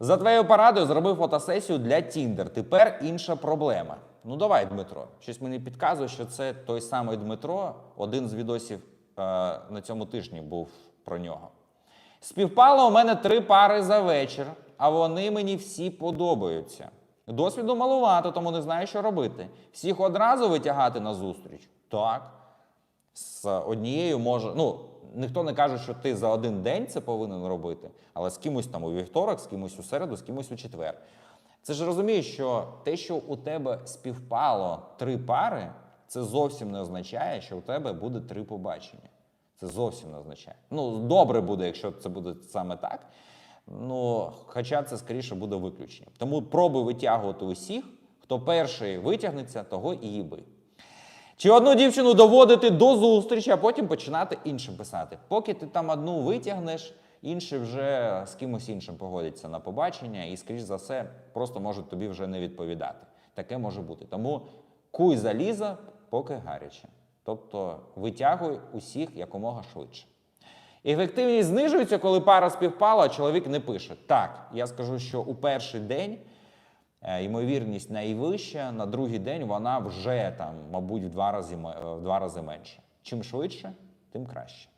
За твоєю порадою зробив фотосесію для Tinder. Тепер інша проблема. Ну давай, Дмитро. Щось мені підказує, що це той самий Дмитро. Один з відосів е, на цьому тижні був про нього. Співпало у мене три пари за вечір, а вони мені всі подобаються. Досвіду малувато, тому не знаю, що робити. Всіх одразу витягати на зустріч? Так. З однією може. Ну, ніхто не каже, що ти за один день це повинен робити, але з кимось там у вівторок, з кимось у середу, з кимось у четвер. Це ж розумієш, що те, що у тебе співпало три пари, це зовсім не означає, що у тебе буде три побачення. Це зовсім не означає. Ну, добре буде, якщо це буде саме так. Ну, хоча це скоріше буде виключенням. Тому пробуй витягувати усіх, хто перший витягнеться, того і їби. Чи одну дівчину доводити до зустрічі, а потім починати іншим писати. Поки ти там одну витягнеш, інші вже з кимось іншим погодяться на побачення, і, скоріш за все, просто можуть тобі вже не відповідати. Таке може бути. Тому куй заліза, поки гаряче. Тобто витягуй усіх якомога швидше. Ефективність знижується, коли пара співпала, а чоловік не пише. Так, я скажу, що у перший день ймовірність найвища, на другий день вона вже там, мабуть, в два рази, в два рази менше. Чим швидше, тим краще.